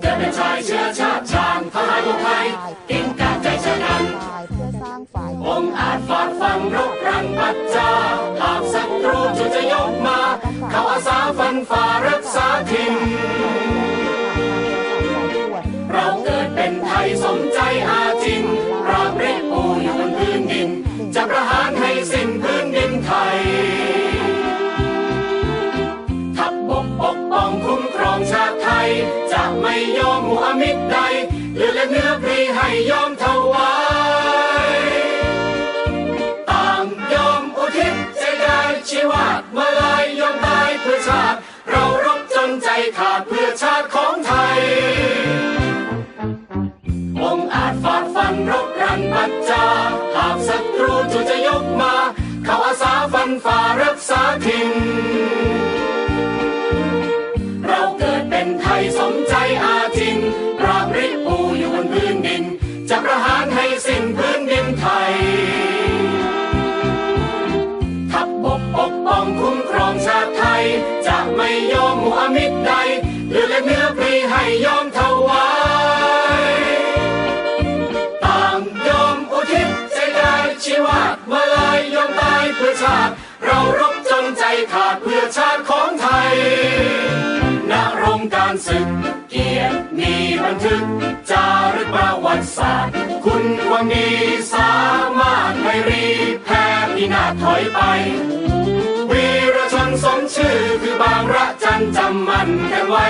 เกิดเป็นชายเชื้อชาติชาญทหารของไทยกิ่งกาจใจฉันนั้นเพื่อสร้างฝ่ายองอาจฟาดฟังรบรังปัจจาหากศัตรูจะจะยกมา เขาอาสาฟันฝ่ารักษาถิ่นเราเกิดเป็นไทยสมใจอา และเนื้อพรีให้ยอมถวายต่างยอมอุทิศใจได้ชีวามาลายยอมตายเพื่อชาติ เรารบจนใจขาดเพื่อชาติของไทย องอาจฝากฟันรบรันบัจจาหากศัตรูจู่จะยกมา เขาอาสาฟันฝ่ารักษาถิ่นเราเกิดเป็นไทยสมใจอาจินปราบริปุ มิตรใดหรือและเนื้อปรีให้ยอมถวายต่างยอมอุทิศใจได้ชีวามาลายยอมตายเพื่อชาติ เรารบจนใจขาดเพื่อชาติของไทยณโรงการศึก เกียรติมีบันทึก จารึกประวัติศาสตร์ คุณความดีสามารถไม่รีแพ้พินาศถอยไป มั่นกันไว้